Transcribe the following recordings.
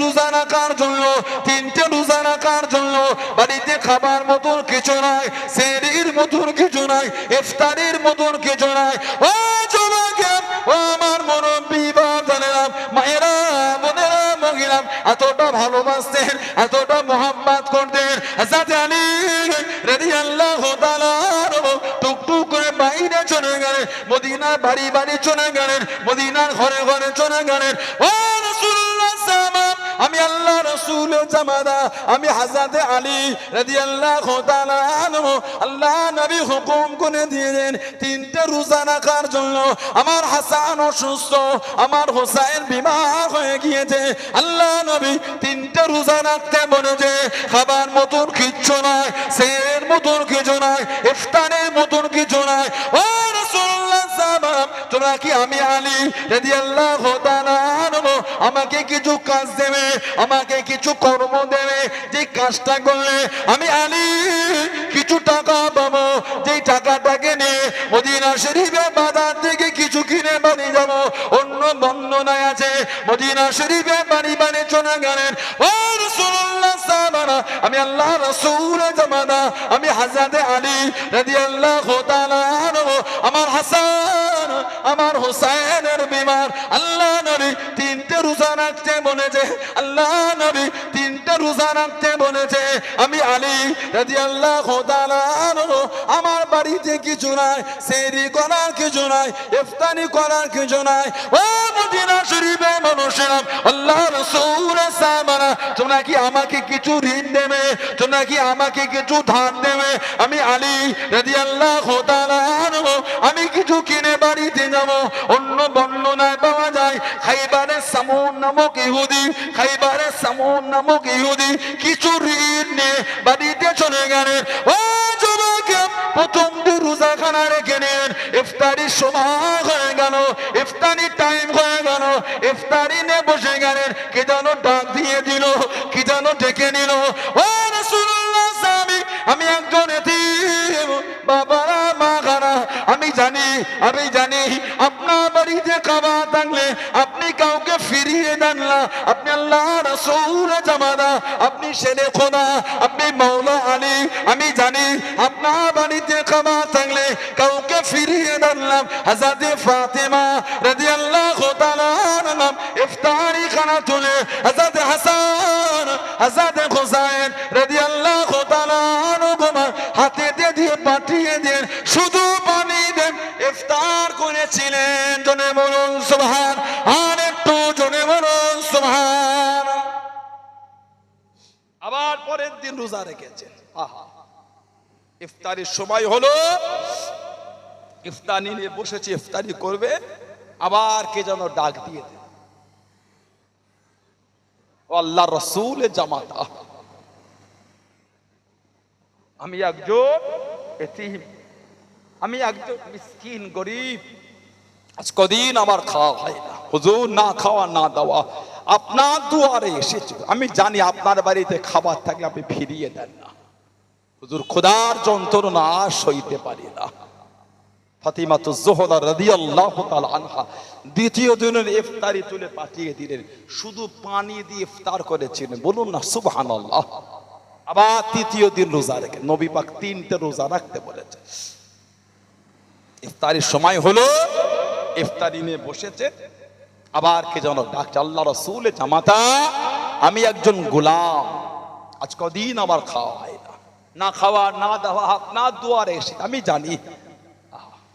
রোজা রাখার জন্য, তিনটে রোজা রাখার জন্য, বাড়িতে খাবার মতন কিছু নাই, সেরির মতন কিছু নাই, ইফতারির মতন কিছু নাই। ও জমাকে ও আমার মুরব্বী বাপ জানেলাম, মায়েরা, বোনেরা মহিলা এতটা ভালোবাসতেন, এতটা মোহাম্মত করতেন। যাতে আলী রেডি আল্লাহ টুকটুক করে বাইরে চলে গেলেন মদিনার বাড়ি বাড়ি চলে গেলেন, মদিনার ঘরে ঘরে চলে গেলেন। ও আমি আল্লাহ রসুল জামাদা, আমি হাজাতে আলী রাদি আল্লাহ আল্লাহ নবী হুকুম করে দিয়েছেন তিনটে রোজা রাখার জন্য। আমার হাসান অসুস্থ, আমার হোসাইন বিমার হয়ে গিয়েছে। আল্লাহ নবী তিনটে রোজা রাখতে বলেছে খাবার মতন কিচ্ছু নাই সের মতন কিছু নাই, ইফতারের মতন কিছু নাই। ও রাসূলুল্লাহ সাল্লাম তোমরা কি আমি আলী রাদি আল্লাহ আমাকে কিছু কাজ দেবে, আমাকে কিছু কর্ম দেবে, যে কাজটা করলে আমি আলী কিছু টাকা পাবো। যে টাকাটাকে নিয়ে মদিনা শরীফে বাজার থেকে কিছু কিনে বাড়ি যাব। অন্য বর্ণনায় আছে, মদিনা শরীফে বাড়ি বাড়ি চলে গেলেন। আমি আল্লাহ রাসূল জামানা, আমি হাজাতে আলী তাআলা আনহু, আমার হাসান, আমার হোসেনের বিমার, আল্লাহ নবী রোজা রাখতে বলেছে। আল্লাহ নবী তিনটে রোজা রাখতে বলেছে। আমি আলী আল্লাহ আমার বাড়িতে কিছু নাই সেরি করার কিছু নাই, ইফতারি করার কিছু নাই। ও মদিনা শরীফে মানুষেরা আল্লাহ রসুল সামানা তোমরা কি আমাকে কিছু ঋণ দেবে? তোমরা কি আমাকে কিছু ধান দেবে? আমি আলী রাজি আল্লাহ আমি কিছু কিনে বাড়িতে যাব, অন্য বর্ণনায় পাওয়া যায় খাইবারে সামুন নামক ইহুদি, খাইবারে সামুন নামক ইহুদি, কিছু ঋণ নিয়ে বাড়িতে চলে গেলেন। ও যুবকে, প্রথম দিন রোজাখানা রেখে নিন ইফতারির সময় হয়ে গেল, ইফতারির টাইম হয়ে গেল। ইফতারি নিয়ে বসে গেলেন, কি যেন ডাক দিয়ে দিল, কি যেন ডেকে নিল। ও আমি একজন এতিম, বাবারা মা আমি জানি আমি জানি, আপনার বাড়িতে খাবার থাকলে ফিরিয়ে দেন না। আপনি আল্লাহ রসুল জামানা, আপনি শেরে খোদা, আপনি মৌলা আলী, আমি জানি আপনার বাড়িতে খাবার থাকলে কাউকে ফিরিয়ে দেন না। হাজাতে ফাতেমা রাজি আল্লাহ নাম ইফতারি খানা তুলে হাজাতে হাসান হাজাতে হোসাইন রাজি আল্লাহ হাতে দিয়ে পাঠিয়ে দেন। শুধু করেছিলেন জনে বলুন, সুবহান, আর একটু জনে বলুন, সুবহান। আবার পরের দিন রোজা রেখেছেন। ইফতারির সময় হলো, ইফতারি নিয়ে বসেছে, ইফতারি করবে, আবার কে যেন ডাক দিয়ে দেন আল্লাহ রসুল জামাতা। আমি একজন আমি একজন মিসকিন, গরিব। আজ কদিন আমার খাওয়া হয় না। হুজুর, না খাওয়া, না দেওয়া। আপনার দুয়ারে এসেছে। আমি জানি আপনার বাড়িতে খাবার থাকলে আপনি ফিরিয়ে দেন না। হুজুর, খোদার যন্ত্রণা সইতে পারি না। ফাতিমা তো জোহরা রাদিয়াল্লাহু তাআলা আনহা দ্বিতীয় দিনের ইফতারি তুলে পাঠিয়ে দিলেন। শুধু পানি দিয়ে ইফতার করেছিলেন বলুন না সুবহান সুবহানাল্লাহ। আবার তৃতীয় দিন রোজা রেখে নবী পাক তিনটে রোজা রাখতে বলেছে ইফতারির সময় হলো, ইফতারি নিয়ে বসেছে, আবার কে যেন ডাকছে, আল্লাহ রসুল জামাতা, আমি একজন গোলাম, আজ কদিন আমার খাওয়া হয় না। না খাওয়া, না দেওয়া আপনার দুয়ারে এসে, আমি জানি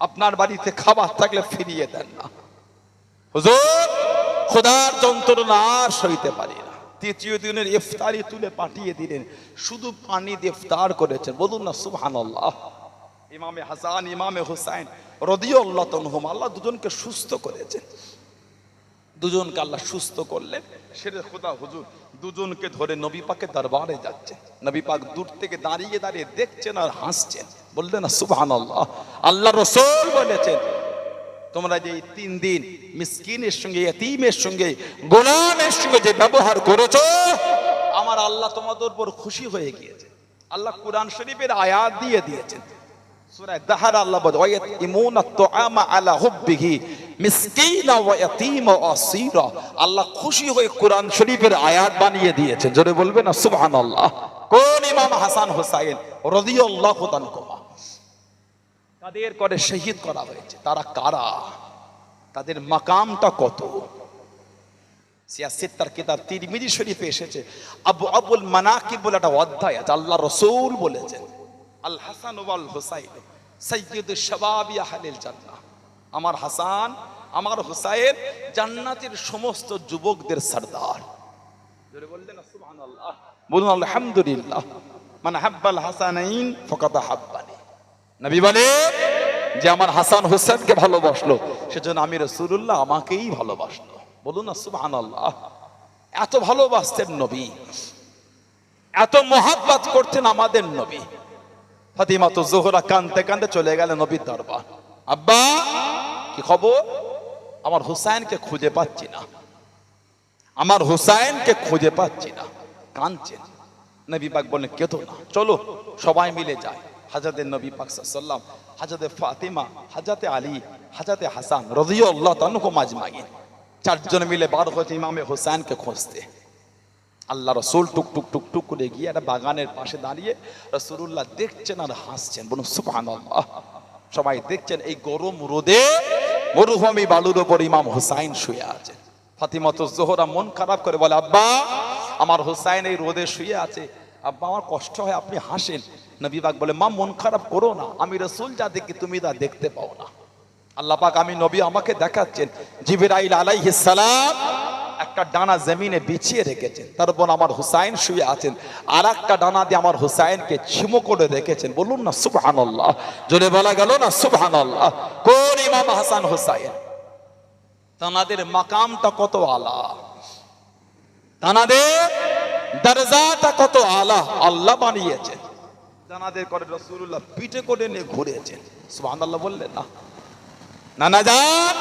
আপনার বাড়িতে খাবার থাকলে ফিরিয়ে দেন না। হুজুর, খোদার যন্ত্রণা আর সইতে পারি না। তৃতীয় দিনের ইফতারি তুলে পাঠিয়ে দিলেন, শুধু পানি দিয়ে ইফতার করেছেন, বলুন না, সুবহানাল্লাহ। ইমামে হাসান, ইমামে হুসাইন রদিউল্লাহ তনহুম আল্লাহ দুজনকে সুস্থ করেছেন। দুজনকে আল্লাহ সুস্থ করলেন। সেটা খোদা হুজুর, দুজনকে ধরে নবী পাকের দরবারে যাচ্ছে। নবী পাক দূর থেকে দাঁড়িয়ে দাঁড়িয়ে দেখছেন আর হাসছেন। বললেন সুবহান আল্লাহ আল্লাহ রসুল বলেছেন, তোমরা যে তিন দিন মিসকিনের সঙ্গে, এতিমের সঙ্গে, গোলামের সঙ্গে যে ব্যবহার করেছ, আমার আল্লাহ তোমাদের উপর খুশি হয়ে গিয়েছে। আল্লাহ কোরআন শরীফের আয়াত দিয়ে দিয়েছেন। সূরায় দাহার আল্লাহ বলে তুআমা আলা মিসকিনা ওয়া আসীরা। আল্লাহ খুশি হয়ে শরীফের আয়াত বানিয়ে দিয়েছেন। জোরে বলবেন না সুবহানাল্লাহ। কোন ইমাম হাসান রাদিয়াল্লাহু তাআলা তাদের করে শহীদ করা হয়েছে। তারা কারা? তাদের মাকামটা কত? সিয়াসিত্তার কিতাব তিরমিজি শরীফে এসেছে। আবু আবুল মানাকিব বলে একটা অধ্যায় আছে। আল্লাহ রসুল বলেছেন আল হাসান ওয়াল হুসাইন সৈয়দ শাবাবি আহলিল জান্নাহ। আমার হাসান, আমার হুসাইন জান্নাতের সমস্ত যুবকদের সর্দার। বললেন সুবহানাল্লাহ। বলুন, আলহামদুলিল্লাহ। মানে হাব্বাল হাসানাইন, ফাকাদ হাব্বানি। নবী বলে যে, আমার হাসান হোসেনকে ভালোবাসলো, সেজন্য আমি রসুল্লাহ আমাকেই ভালোবাসলো। বলুন না সুবহান আল্লাহ এত ভালোবাসতেন নবী। এত মহাব্বাত করতেন আমাদের নবী। ফাতিমা তো জোহরা কানতে কানতে চলে গেলেন নবীর দরবার। আব্বা, কি খবর? আমার হুসাইনকে খুঁজে পাচ্ছি না। আমার হুসাইনকে খুঁজে পাচ্ছি না। কাঁদছেন নবী পাক বললেন কেতো না। চলো, সবাই মিলে যায় হাজাতে নবী পাক সাল্লাম হাজাতে ফাতিমা হাজাতে আলী হাজাতে হাসান রদিউল্লাহ তানুকো মাজমাগিন চারজন মিলে বার হচ্ছে ইমামে হুসাইনকে খুঁজতে। আল্লাহ রসুল টুক টুক টুক টুক করে গিয়ে একটা বাগানের পাশে দাঁড়িয়ে রসুল্লাহ দেখছেন আর হাসছেন। বলুন, সুবহানাল্লাহ। সবাই দেখছেন, এই গরম রোদে মরুভূমি বালুর ওপর ইমাম হুসাইন শুয়ে আছে। ফাতিমত জোহরা মন খারাপ করে বলে, আব্বা, আমার হুসাইন এই রোদে শুয়ে আছে। আব্বা, আমার কষ্ট হয়, আপনি হাসেন। নবী পাক বলে, মা, মন খারাপ করো না। আমি রসুল যা দেখি, তুমি তা দেখতে পাও না। আল্লাহ পাক, আমি নবী আমাকে দেখাচ্ছেন, জিবরাইল আলাইহিস সালাম একটা ডানা জমিনে বিছিয়ে রেখেছেন। তার তারপর আমার হুসাইন শুয়ে আছেন। আর একটা ডানা দিয়ে আমার হুসাইনকে ছিমো করে রেখেছেন। বলুন না, সুবহানাল্লাহ। জোরে বলা গেল না, সুবহানাল্লাহ। কোন ইমাম হাসান হুসাইন? তানাদের মাকামটা কত আলা? তানাদের দরজাটা কত আলা? আল্লাহ বানিয়েছেন। জানাদের করে রসুল্লাহ পিঠে করে নিয়ে ঘুরেছেন। সুবহানাল্লাহ বললেন না। নানা যান।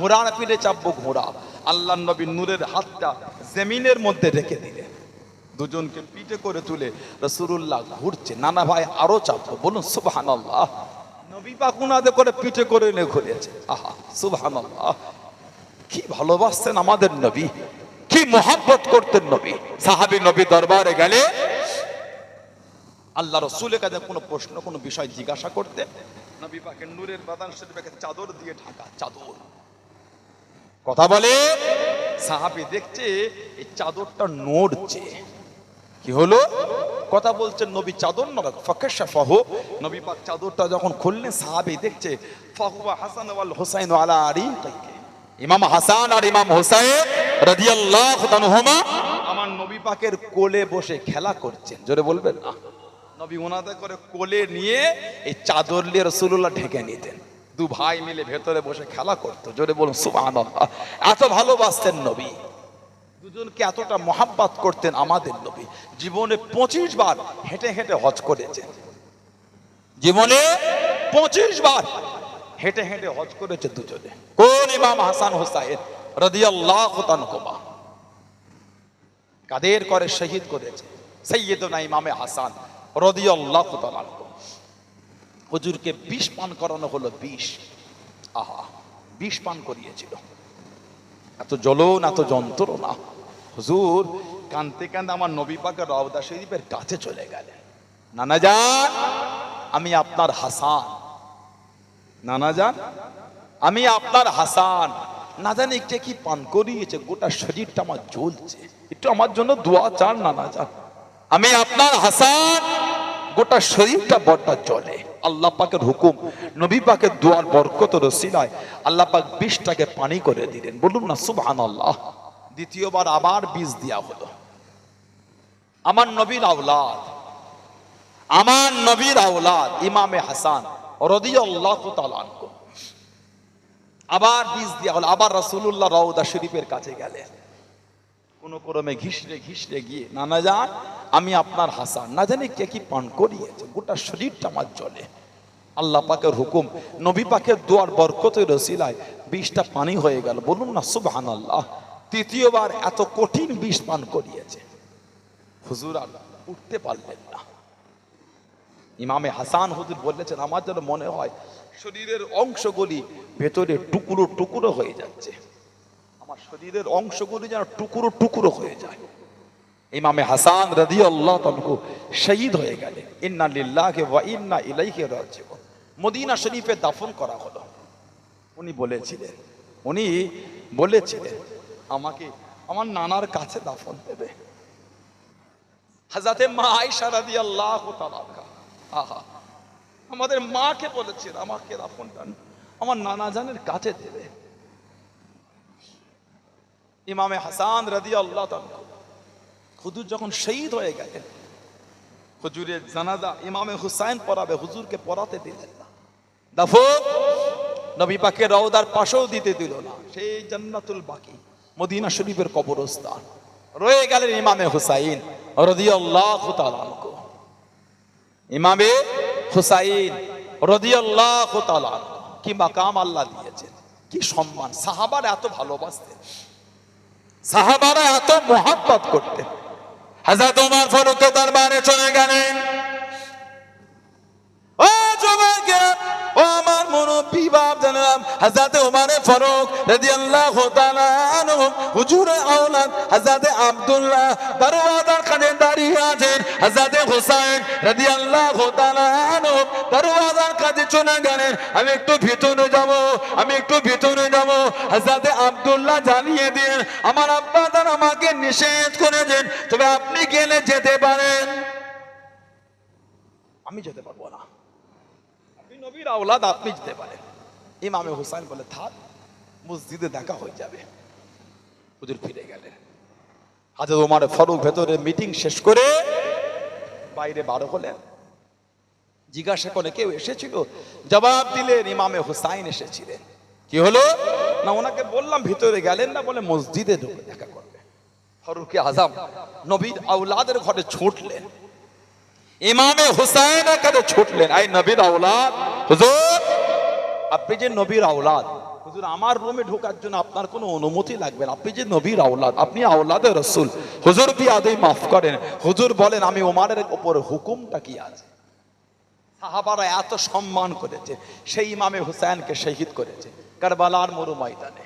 ঘোড়ার পিঠে চাপবো ঘোড়া আল্লাহ নবী নূরের হাতটা জমিনের মধ্যে রেখে দিলেন। দুজনকে পিঠে করে তুলে রসুল্লাহ ঘুরছে। নানা ভাই আরও চাপবো বলুন সুবহান আল্লাহ নবী পাক উনাদের করে পিঠে করে এনে ঘুরেছে। আহা সুবহান আল্লাহ কি ভালোবাসতেন আমাদের নবী। কি মোহাব্বত করতেন নবী। সাহাবী নবী দরবারে গেলে আল্লাহ রসুলের কাছে কোনো প্রশ্ন, কোনো বিষয় জিজ্ঞাসা করতে নবী পাকের নূরের বাদান শরীফকে চাদর দিয়ে ঢাকা, চাদর। কথা বলে। সাহাবি দেখছে, এই চাদরটা নড়ছে। কি হলো? কথা বলছেন নবী চাদর নরক ফাকেশা ফাহ নবী পাক চাদরটা যখন খুললেন, সাহাবি দেখছে, ফাহুয়া হাসান ওয়াল হুসাইন আলা আরিকাইকে ইমাম হাসান আর ইমাম হুসাইন রাদিয়াল্লাহু তাআলাহুমা আমার নবী পাকের কোলে বসে খেলা করছেন। জোরে বলবেন না? নবী ওনাদের করে কোলে নিয়ে এই চাদর নিয়ে রসুল্লাহ ঢেকে নিতেন। দু ভাই মিলে ভেতরে বসে খেলা করতো। জোরে বলুন সুবহানাল্লাহ। এত ভালোবাসতেন নবী। দুজনকে এতটা মহাব্বাত করতেন আমাদের নবী। জীবনে পঁচিশ বার হেঁটে হেঁটে হজ করেছেন। জীবনে? পঁচিশ বার হেঁটে হেঁটে হজ করেছে দুজনে। কোন ইমাম হাসান হোসাইন? রাদিয়াল্লাহু তাআলা কাদের করে শহীদ করেছে? সৈয়দনা ইমামে হাসান রাদিয়াল্লাহু তাআলা হুজুরকে বিষ পান করানো হলো, বিষ। আহা, বিষ পান করিয়েছিল। এত জ্বলন, এত যন্ত্রণা। হুজুর, কানতে কানতে আমার নবী পাকের রওদা শরীফের কাছে চলে গেলেন। নানা যান আমি আপনার হাসান। নানা যান আমি আপনার হাসান। না জানি একটা কি পান করিয়েছে, গোটা শরীরটা আমার জ্বলছে। একটু আমার জন্য দোয়া চান, নানা যান আমি আপনার হাসান গোটা শরীরটা বড়টা চলে আল্লাহ পাকের হুকুম, নবী পাকের দোয়ার বরকত রসিলায় আল্লাহ পাক বিষটাকে পানি করে দিলেন। বলুন না সুবহান আল্লাহ দ্বিতীয়বার আবার বীজ দেওয়া হলো। আমার নবীর আওলাদ, আমার নবীর আওলাদ ইমামে হাসান আবার বীজ দেওয়া হলো, আবার রাসূলুল্লাহ রওদা শরীফের কাছে গেলেন। কোনো ক্রমে ঘিসড়ে ঘিসড়ে গিয়ে, নানা যান আমি আপনার হাসান। না জানি কে কি পান করিয়েছে। গোটা শরীরটা আমার জলে আল্লাহ পাকের হুকুম, নবী পাকের দোয়ার বরকতের রসিলায় বিষটা পানি হয়ে গেল। বলুন না সুবহান আল্লাহ তৃতীয়বার এত কঠিন বিষ পান করিয়েছে। হুজুর আর উঠতে পারলেন না। ইমামে হাসান হুজুর বলেছেন, আমার যেন মনে হয়, শরীরের অংশগুলি ভেতরে টুকরো টুকরো হয়ে যাচ্ছে। আমার শরীরের অংশগুলি যেন টুকরো টুকরো হয়ে যায়। ইমামে হাসান রাদি আল্লাহ তনকু শহীদ হয়ে গেলেন। ইন্না লিল্লাহি ওয়া ইন্না ইলাইহি রাজিউন। মদিনা শরীফে দাফন করা হলো। উনি বলেছিলেন উনি বলেছিলেন, আমাকে আমার নানার কাছে দাফন দেবে। হাজাতে মা আয়েশা রাদিয়াল্লাহু তাআলা আহা, আমাদের মাকে বলেছেন আমাকে দাফন দাফনটা, আমার নানা জানের কাছে দেবে। ইমামে হাসান রাদি আল্লাহ হুজুর যখন শহীদ হয়ে গেলেন, হুজুরের জানাজা ইমামে হুসাইন পড়াবে, হুজুরকে পড়াতে দিলেন না। দাফন নবী পাকের রওদার পাশেও দিতে দিল না। সেই জান্নাতুল বাকি, মদিনা শরীফের কবরস্থান। রয়ে গেলেন ইমামে হুসাইন রাদিয়াল্লাহু তাআলা আনহু। ইমামে হুসাইন রাদিয়াল্লাহু তাআলা আনহু। কি মাকাম আল্লাহ দিয়েছেন, কি সম্মান। সাহাবার এত ভালোবাসতেন। সাহাবারা এত মোহাব্বত করতেন। হাজরত ওমর তার দরবারে চলে গেলেন। আমার আব্বা তার আমাকে নিষেধ করেছেন, তবে আপনি গেলে যেতে পারেন। আমি যেতে পারব না। আপনি নবীর আওলাদ, আপনি যেতে পারেন। ইমামে হুসাইন বলে, থাক, মসজিদে দেখা হয়ে যাবে। হুজুর ফিরে গেলেন। হাজর ওমার ফারুক ভেতরে মিটিং শেষ করে বাইরে বারো হলেন। জিজ্ঞাসা করে, কেউ এসেছিল? জবাব দিলেন, ইমামে হুসাইন এসেছিলেন। কি হলো? না, ওনাকে বললাম, ভিতরে গেলেন না, বলে মসজিদে ঢুকে দেখা করবে ফারুকে আজম, নবীর আউলাদের ঘরে ছুটলেন। ইমামে হুসাইনের কাছে ছুটলেন। আই নবীর আওলাদ, হুজুর। আপনি যে নবীর আওলাদ, হুজুর, আমার রুমে ঢোকার জন্য আপনার কোনো অনুমতি লাগবে না। আপনি যে নবীর আওলাদ, আপনি আওলাদে রসুল। হুজুর আদৌ মাফ করেন। হুজুর বলেন, আমি ওমারের উপর হুকুমটা কি আছে? সাহাবারা এত সম্মান করেছে। সেই ইমামে হুসাইনকে শহীদ করেছে। কারবালার মরু ময়দানে।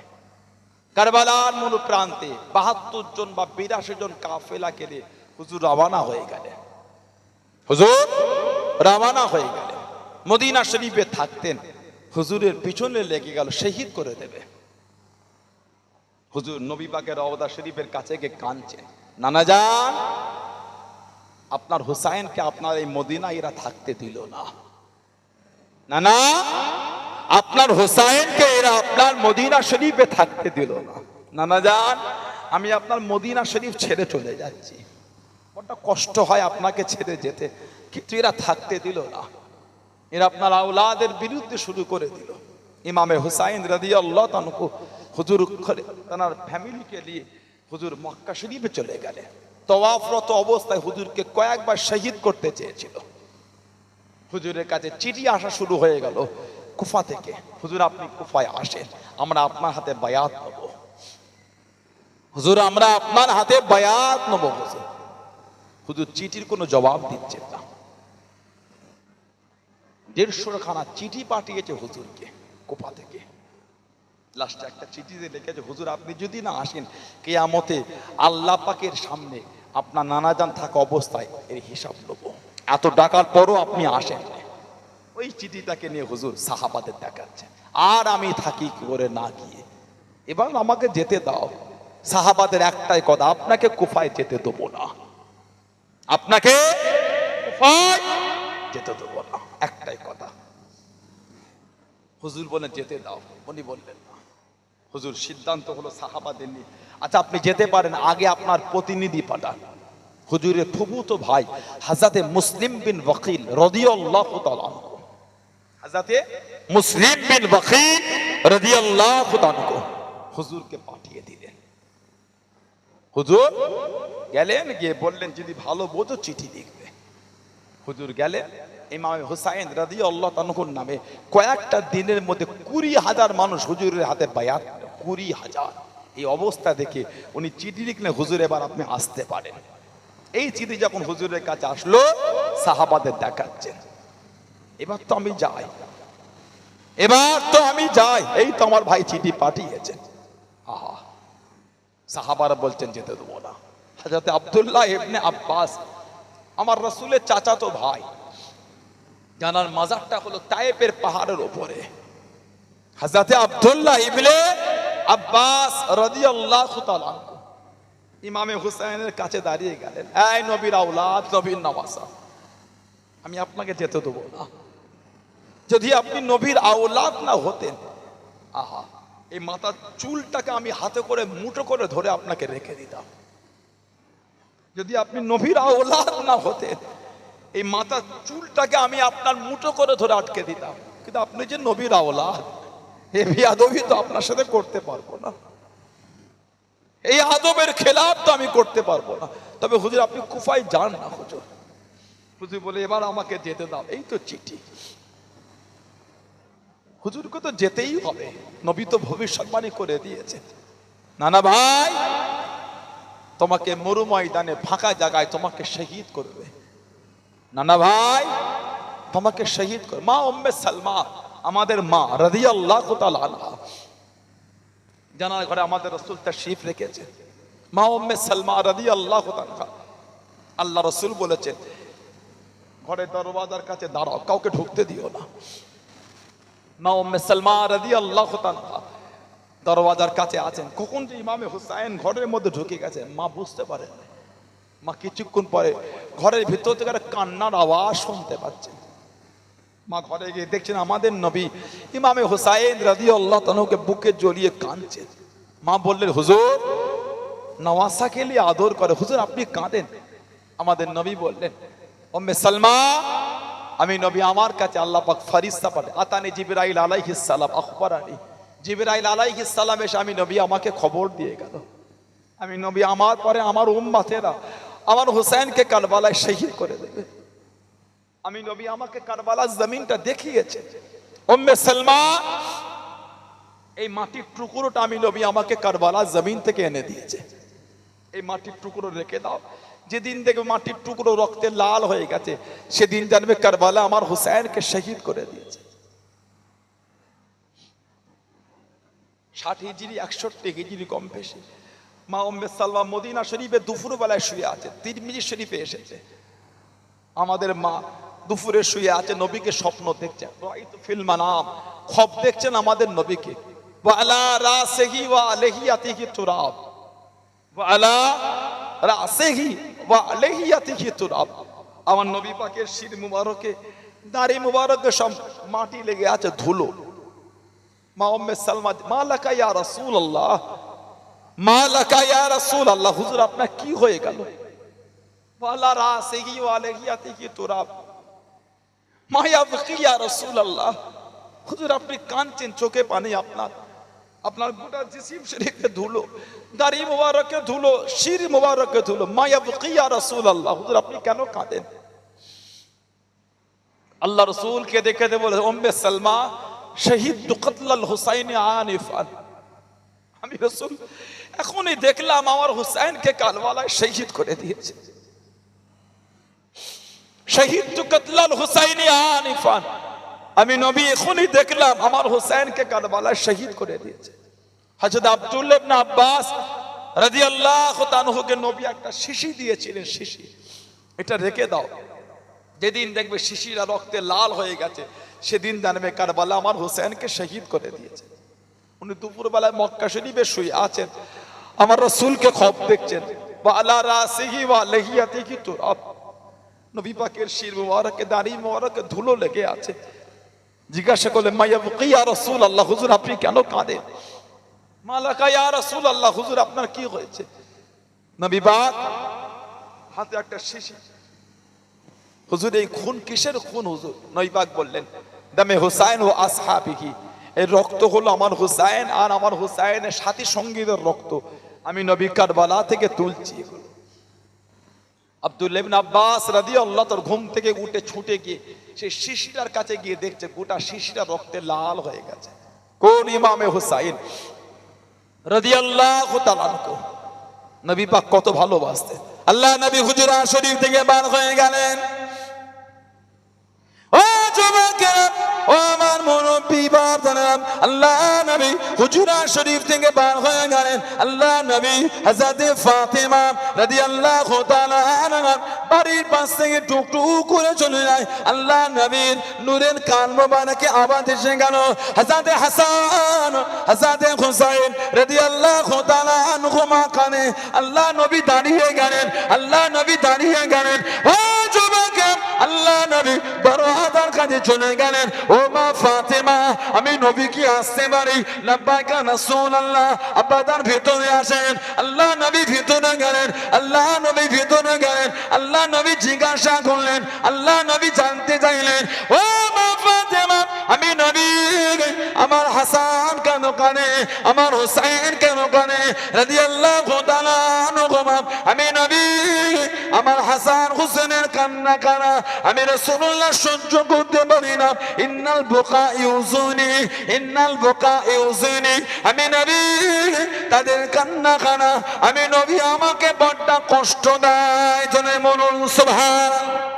কারবালার মরু প্রান্তে বাহাত্তর জন বা বিরাশি জন কাফেলাকে নিয়ে হুজুর রওয়ানা হয়ে গেলেন। হুজুর রওয়ানা হয়ে গেলেন। মদিনা শরীফে থাকতেন। হুজুরের পিছনে লেগে গেল শহীদ করে দেবে। হুজুর নবী পাকের রওদা শরীফের কাছে গিয়ে কাঁদছেন নানা যান আপনার হুসাইনকে আপনার এই মদিনা এরা থাকতে দিল না। না না আপনার হুসাইনকে এরা আপনার মদিনা শরীফে থাকতে দিল না। নানা যান আমি আপনার মদিনা শরীফ ছেড়ে চলে যাচ্ছি। বড্ড কষ্ট হয় আপনাকে ছেড়ে যেতে, কিন্তু এরা থাকতে দিল না। এরা আপনার আওলাদের বিরুদ্ধে শুরু করে দিল। ইমামে হুসাইন রাদি আল্লাহ তানকু হুজুর তার ফ্যামিলিকে নিয়ে হুজুর মক্কা শরীফে চলে গেলে। তওয়াফরত অবস্থায় হুজুরকে কয়েকবার শহীদ করতে চেয়েছিল। হুজুরের কাছে চিঠি আসা শুরু হয়ে গেল কুফা থেকে। হুজুর, আপনি কুফায় আসেন, আমরা আপনার হাতে বায়াত নেব। হুজুর, আমরা আপনার হাতে বায়াত নেব। হুজুর হুজুর, চিঠির কোনো জবাব দিচ্ছেন না। দেড়শো খানা চিঠি পাঠিয়েছে হুজুরকে কোপা থেকে। লাস্টে একটা চিঠিতে লিখেছে, হুজুর, আপনি যদি না আসেন, কেয়ামতে আল্লাহ পাকের সামনে আপনার নানাজান থাকা অবস্থায় এর হিসাব নেব। এত ডাকার পরও আপনি আসেন ওই চিঠিটাকে নিয়ে হুজুর সাহাবাদের দেখাচ্ছেন আর আমি থাকি করে না গিয়ে। এবার আমাকে যেতে দাও। সাহাবাদের একটাই কথা, আপনাকে কুফায় যেতে দেবো না। আপনাকে কুফায় যেতে দেবো না, একটাই কথা। হুজুর বলেন যেতে দাও। উনি বললেন না হুজুর, সিদ্ধান্ত হলো সাহাবাদের নিয়ে। আচ্ছা আপনি যেতে পারেন, আগে আপনার প্রতিনিধি পাঠান। হুজুরের ফুবুতো ভাই হাজাতে মুসলিম বিন ওয়াকিল রদিয়াল্লাহু হাজাতে মুসলিম বিন ওয়াকিল রদিয়াল্লাহু তাআলা হুজুরকে পাঠিয়ে দিলেন। হুজুর গেলেন, গিয়ে বললেন, যদি ভালো বোঝো, চিঠি লিখবে। হুজুর গেলেন ইমাম হুসাইন রাদি আল্লাহ তানহুর নামে কয়েকটা দিনের মধ্যে কুড়ি হাজার মানুষ হুজুরের হাতে বায়াত কুড়ি হাজার। এই অবস্থা দেখে উনি চিঠি লিখলেন, হুজুর, এবার আপনি আসতে পারেন। এই চিঠি যখন হুজুরের কাছে আসলো, সাহাবাদের দেখাচ্ছেন। এবার তো আমি যাই। এবার তো আমি যাই। এই তো আমার ভাই চিঠি পাঠিয়েছেন। আহা! সাহাবারা বলছেন, যেতে দেবো না। হাজরতে আব্দুল্লাহ ইবনে আব্বাস আমার রসুলের চাচাতো ভাই, জানার মাজারটা হলো তায়েপের পাহাড়ের ওপরে। হাজরতে আব্দুল্লাহ ইবনে আব্বাস রাদিয়াল্লাহু তাআলা ইমামে হুসাইনের কাছে দাঁড়িয়ে গেলেন, এই নবীর আওলাদ, নবীর নওয়াসা আমি আপনাকে যেতে দেবো না। যদি আপনি নবীর আওলাদ না হতেন, আহা, এই মাথার চুলটাকে আমি হাতে করে মুঠো করে ধরে আপনাকে রেখে দিতাম। যদি আপনি নবীর আওলাদ না হতেন, এই মাথার চুলটাকে আমি আপনার মুঠো করে ধরে আটকে দিতাম। কিন্তু আপনি যে নবীর আওলাদ, এ বিয়াদবি তো আপনার সাথে করতে পারব না। এই আদবের খেলাপ তো আমি করতে পারব না। তবে হুজুর, আপনি কুফায় যান না হুজুর। হুজুর বলে, এবার আমাকে যেতে দাও। এই তো চিঠি। হুজুরকে তো যেতেই হবে। নবী তো ভবিষ্যৎবাণী করে দিয়েছে নানা ভাই তোমাকে মরু ময়দানে ফাঁকা জায়গায় তোমাকে শহীদ করবে। নানা ভাই, তোমাকে শহীদ করবে মা উম্মে সালমা আমাদের মা তাআলা আনহা। জানার ঘরে আমাদের রসুল শিফ রেখেছে। মা উম্মে সালমা রাদিয়াল্লাহু তাআলা আল্লাহ রসুল বলেছে ঘরে দরওয়াজার কাছে দাঁড়াও, কাউকে ঢুকতে দিও না। মা উম্মে সালমা রাদিয়াল্লাহু তাআলা দরওয়াজার কাছে আছেন। কখন যে ইমামে হুসাইন ঘরের মধ্যে ঢুকে গেছে, মা বুঝতে পারেন মা কিছুক্ষণ পরে ঘরের ভিতর থেকে একটা কান্নার আওয়াজ শুনতে পাচ্ছেন মা ঘরে গিয়ে দেখছেন আমাদের নবী ইমামে হুসাইন রাদি আল্লাহ তনুকে বুকে জড়িয়ে কাঁদছে। মা বললেন, হুজুর নওয়াসাকে নিয়ে আদর করে। হুজুর, আপনি কাঁদেন। আমাদের নবী বললেন, ওম্মে সালমা, আমি নবী আমার কাছে আল্লাহ পাক ফারিস্তা পাঠে আতানি জিবরাইল আলাইহিস সালাম, আখবরানি। জিবরাইল আলাইহিস সালাম এসে, আমি নবী, আমাকে খবর দিয়ে গেল। আমি নবী, আমার পরে আমার উম্মাতেরা আমার হুসাইনকে কারবালায় শহীদ করে দেবে। আমি নবী, আমাকে কারবালার জমিনটা দেখিয়েছে। ওম্মে সালমা, এই মাটির টুকরোটা আমি নবী, আমাকে কারবালার জমিন থেকে এনে দিয়েছে। এই মাটির টুকরো রেখে দাও। যেদিন দেখবে মাটির টুকরো রক্তে লাল হয়ে গেছে, সেদিন জানবে কারবালা আমার হুসাইনকে শহীদ করে দিয়েছে। ষাট হিজিরি একষট্টি হিজিরি কম বেশি। মা ওম্মে সালমা মদিনা শরীফে দুপুর বেলায় শুয়ে আছে, তিরমিজি শরীফে এসেছে। আমাদের মা দুপুরে শুয়ে আছে, নবীকে স্বপ্ন দেখছেন রাইতু ফিল মানাম, খব দেখছেন আমাদের নবীকে। ওয়ালা রাসেহি ওয়া আলাইহিয়াতিহি তুরাব। ওয়ালা রাসেহি ওয়া আলাইহিয়াতিহি তুরাব। আমার নবী পাকের শির মুবারকে, দাড়ি মুবারকে সব মাটি লেগে আছে ধুলো। মা উম্মে সালমা মা লাকা ইয়া রাসূলুল্লাহ মা লাকা ইয়া রাসূলুল্লাহ হুজুর আপনার কি হয়ে গেল ওয়ালা রাসিহি ওয়া আলাইহিয়াতিহি তুরাব মা ইয়াবকি ইয়া রাসূলুল্লাহ হুজুর আপনি কাঁদছেন চোখে পানি আপনার আপনার গোটা জিসিম শরীফে ধুলো দাড়ি মোবারকে ধুলো শির মোবারকে ধুলো মা ইয়াবকি ইয়া রাসূলুল্লাহ হুজুর আপনি কেন কাঁদেন আল্লাহ রসুলকে দেখে দে বলে ওম্মে সালমা শহীদ কতলাল হুসাইন আনিফান। আমি রসুল, এখনই দেখলাম আমার হুসাইনকে কালওয়ালায় শহীদ করে দিয়েছে। শহীদ কতলাল হুসাইন আনিফান। আমি নবী এখনই দেখলাম আমার হুসাইনকে কালওয়ালায় শহীদ করে দিয়েছে। হযরত আব্দুল ইবনে আব্বাস রাদিয়াল্লাহু তাআলাকে নবী একটা শিশি দিয়েছিলেন, শিশি। এটা রেখে দাও। যেদিন দেখবে শিশিরা রক্তে লাল হয়ে গেছে। সেদিন জানবে কারবালা আমার হোসেনকে শহীদ করে দিয়েছে। উনি দুপুরবেলায় মক্কা শরীফে শুয়ে আছেন। আমার রসুলকে খব দেখছেন। শির ধুলো লেগে আছে। জিজ্ঞাসা করলে মাইয়া ইয়া রাসূল আল্লাহ হুজুর আপনি কেন কাঁদেন? রাসূল আল্লাহ হুজুর আপনার কি হয়েছে? হাতে একটা শিশি। হুজুর, এই খুন কিসের খুন হুজুর? নইবাক বললেন দামে হুসাইন ও আসহাবিহি। এই রক্ত হলো আমার হুসাইন আর আমার হুসাইনের সাথী সঙ্গীদের রক্ত। আমি নবী কারবালা থেকে তুলছি এগুলো। আব্দুল ইবনে আব্বাস রাদিয়াল্লাহু আল্লাহ তোর ঘুম থেকে উঠে ছুটে গিয়ে সে শিশিটার কাছে গিয়ে দেখছে গোটা শিশিটা রক্তে লাল হয়ে গেছে। কোন ইমামে হুসাইন? তাআলা আনহু। নবী পাক কত ভালোবাসতেন। আল্লাহ নবী হুজুরা শরীফ থেকে বার হয়ে গেলেন। যুবকেরা, ও আমার মুরব্বী বাপদানেরা আল্লাহ নবী হুজুরা শরীফ থেকে বার হয়ে গেলেন। আল্লাহ নবী হযরতে ফাতেমা রাদিয়াল্লাহু তাআলা আনহা বাড়ির পাশ থেকে টুকটুক করে চলে যায়। আল্লাহ নবীর নূরের কান মোবারকে আওয়াজ এসে গেল, হযরতে হাসান, হযরতে হুসাইন রাদিয়াল্লাহু তাআলা আনহুমা কানে আল্লাহ নবী দাঁড়িয়ে গেলেন, আল্লাহ নবী দাঁড়িয়ে গেলেন। ও যুবকেরা আল্লাহ নবী বড় আদার কাজে চলে গেলেন। ও মা ফাতেমা, আমি নবী কি আসতে পারি? লাব্বাইকা আব্বা আব্বাদার ভিতরে আসেন। আল্লাহ নবী ভিতরে গেলেন। আল্লাহ নবী ভিতরে গেলেন। আল্লাহ নবী জিজ্ঞাসা করলেন। আল্লাহ নবী জানতে চাইলেন। ও মা আমি নবী আমার হাসান কেন কানে, আমার হোসেন কেন কানে তাআলা আনহুমা আমি নবী আমার হাসান হোসেনের কান্না কানা আমি রাসূলুল্লাহ সহ্য করতে পারি না। ইন্নাল বোকা ইউজুনি ইন্নাল বোকা ইউজুনি আমি নবী তাদের কান্না কানা আমি নবী আমাকে বড্ড কষ্ট দেয় জনে মনুন সুবহান